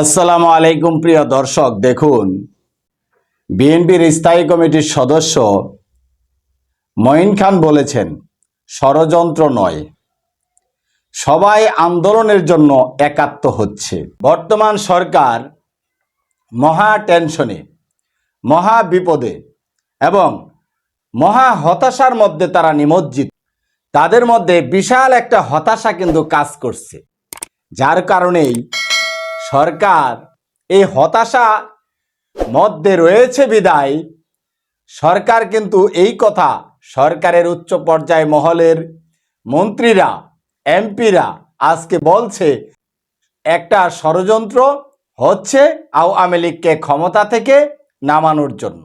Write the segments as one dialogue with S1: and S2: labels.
S1: আসসালামু আলাইকুম, প্রিয় দর্শক। দেখুন, বিএনপির স্থায়ী কমিটির সদস্য মঈন খান বলেছেন, ষড়যন্ত্র নয়, সবাই আন্দোলনের জন্য একাত্ম হচ্ছে। বর্তমান সরকার মহা টেনশনে, মহা বিপদে এবং মহা হতাশার মধ্যে তারা নিমজ্জিত। তাদের মধ্যে বিশাল একটা হতাশা কিন্তু কাজ করছে, যার কারণেই সরকার। এই হতাশা মধ্যে রয়েছে বিদায়। সরকার কিন্তু এই কথা সরকারের উচ্চ পর্যায় মহলের মন্ত্রীরা, এমপিরা আজকে বলছে, একটা ষড়যন্ত্র হচ্ছে আওয়ামী লীগকে ক্ষমতা থেকে নামানোর জন্য।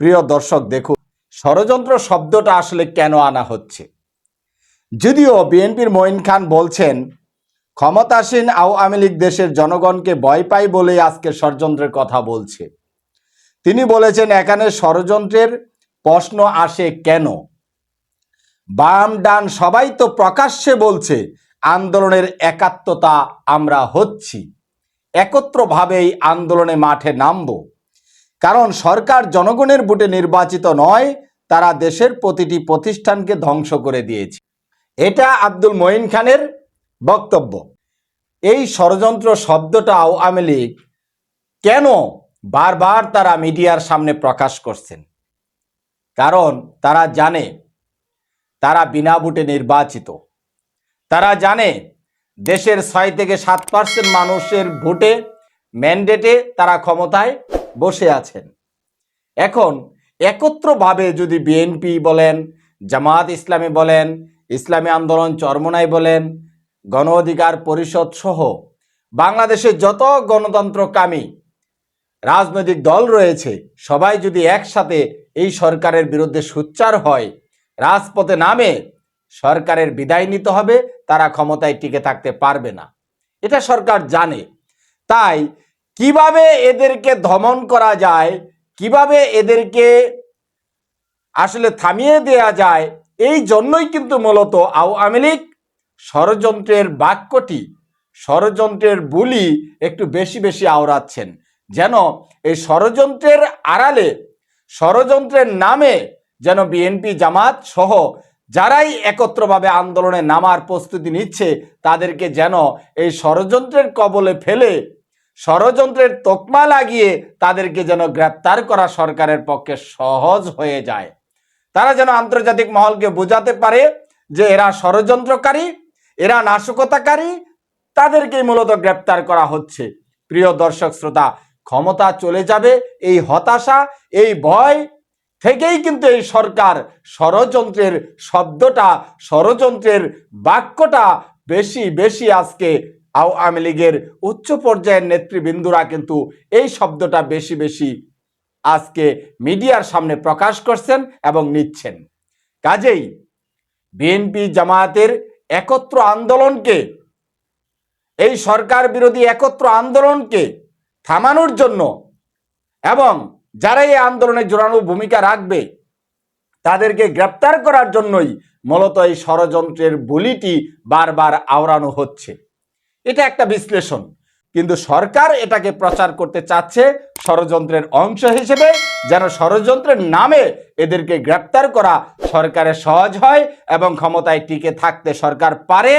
S1: প্রিয় দর্শক, দেখুন, ষড়যন্ত্র শব্দটা আসলে কেন আনা হচ্ছে? যদিও বিএনপির মঈন খান বলছেন ক্ষমতাসীন আওয়ামী লীগ দেশের জনগণকে ভয় পায় বলেই আজকে ষড়যন্ত্রের কথা বলছে। তিনি বলেছেন, এখানে ষড়যন্ত্রের প্রশ্ন আসে কেন? বাম ডান সবাই তো প্রকাশ্যে বলছে, আন্দোলনের একাত্মতা আমরা হচ্ছি। একত্রভাবেই আন্দোলনে মাঠে নামব। কারণ সরকার জনগণের ভোটে নির্বাচিত নয়, তারা দেশের প্রতিটি প্রতিষ্ঠানকে ধ্বংস করে দিয়েছে। এটা আব্দুল মঈন খানের বক্তব্য। এই ষড়যন্ত্র শব্দটা আওয়ামী লীগ কেন বারবার তারা মিডিয়ার সামনে প্রকাশ করছেন? কারণ তারা জানে তারা বিনা ভোটে নির্বাচিত। তারা জানে দেশের ছয় থেকে সাত পার্সেন্ট মানুষের ভোটে ম্যান্ডেটে তারা ক্ষমতায় বসে আছেন। এখন একত্রভাবে যদি বিএনপি বলেন, জামাত ইসলামী বলেন, ইসলামী আন্দোলন চরমনাই বলেন গণ অধিকার পরিষদ সহ বাংলাদেশে যত গণতন্ত্রকামী রাজনৈতিক দল রয়েছে, সবাই যদি একসাথে এই সরকারের বিরুদ্ধে সোচ্চার হয়, রাজপথে নামে সরকারের বিদায় নিতে হবে, তারা ক্ষমতায় টিকে থাকতে পারবে না। এটা সরকার জানে। তাই কীভাবে এদেরকে দমন করা যায়, কীভাবে এদেরকে আসলে থামিয়ে দেয়া যায়, এই জন্যই কিন্তু মূলত আওয়ামী লীগ ষড়যন্ত্রের বাক্যটি, ষড়যন্ত্রের বুলি একটু বেশি বেশি আওড়াচ্ছেন। যেন এই ষড়যন্ত্রের আড়ালে, ষড়যন্ত্রের নামে যেন বিএনপি, জামাত সহ যারাই একত্রভাবে আন্দোলনে নামার প্রস্তুতি নিচ্ছে, তাদেরকে যেন এই ষড়যন্ত্রের কবলে ফেলে, ষড়যন্ত্রের তোকমা লাগিয়ে তাদেরকে যেন গ্রেপ্তার করা সরকারের পক্ষে সহজ হয়ে যায়। তারা যেন আন্তর্জাতিক মহলকে বোঝাতে পারে যে এরা ষড়যন্ত্রকারী এরা নাশকতাকারী, তাদেরকেই মূলত গ্রেপ্তার করা হচ্ছে। প্রিয় দর্শক শ্রোতা, ক্ষমতা চলে যাবে এই হতাশা, এই ভয় থেকেই কিন্তু এই সরকার ষড়যন্ত্রের শব্দটা, ষড়যন্ত্রের বাক্যটা বেশি বেশি আজকে আওয়ামী লীগের উচ্চ পর্যায়ের নেতৃবৃন্দুরা কিন্তু এই শব্দটা বেশি বেশি আজকে মিডিয়ার সামনে প্রকাশ করছেন এবং নিচ্ছেন। কাজেই বিএনপি জামায়াতের একত্র আন্দোলনকে, এই সরকার বিরোধী একত্র আন্দোলনকে থামানোর জন্য এবং যারা এই আন্দোলনে জোরানো ভূমিকা রাখবে, তাদেরকে গ্রেপ্তার করার জন্যই মূলত এই ষড়যন্ত্রের বলিটি বারবার আওড়ানো হচ্ছে। এটা একটা বিশ্লেষণ। কিন্তু সরকার এটাকে প্রচার করতে চাচ্ছে ষড়যন্ত্রের অংশ হিসেবে, যেন ষড়যন্ত্রের নামে এদেরকে গ্রেপ্তার করা সরকারের সহজ হয় এবং ক্ষমতায় টিকে থাকতে সরকার পারে।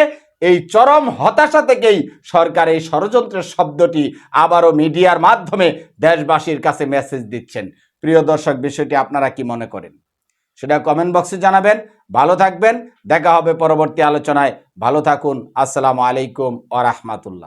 S1: এই চরম হতাশা থেকেই সরকার এই ষড়যন্ত্রের শব্দটি আবারও মিডিয়ার মাধ্যমে দেশবাসীর কাছে মেসেজ দিচ্ছেন। প্রিয় দর্শক, বিষয়টি আপনারা কি মনে করেন? সেটা কমেন্ট বক্সে জানাবেন। ভালো থাকবেন। দেখা হবে পরবর্তী আলোচনায়। ভালো থাকুন। আসসালামু আলাইকুম আ রহমাতুল্লাহ।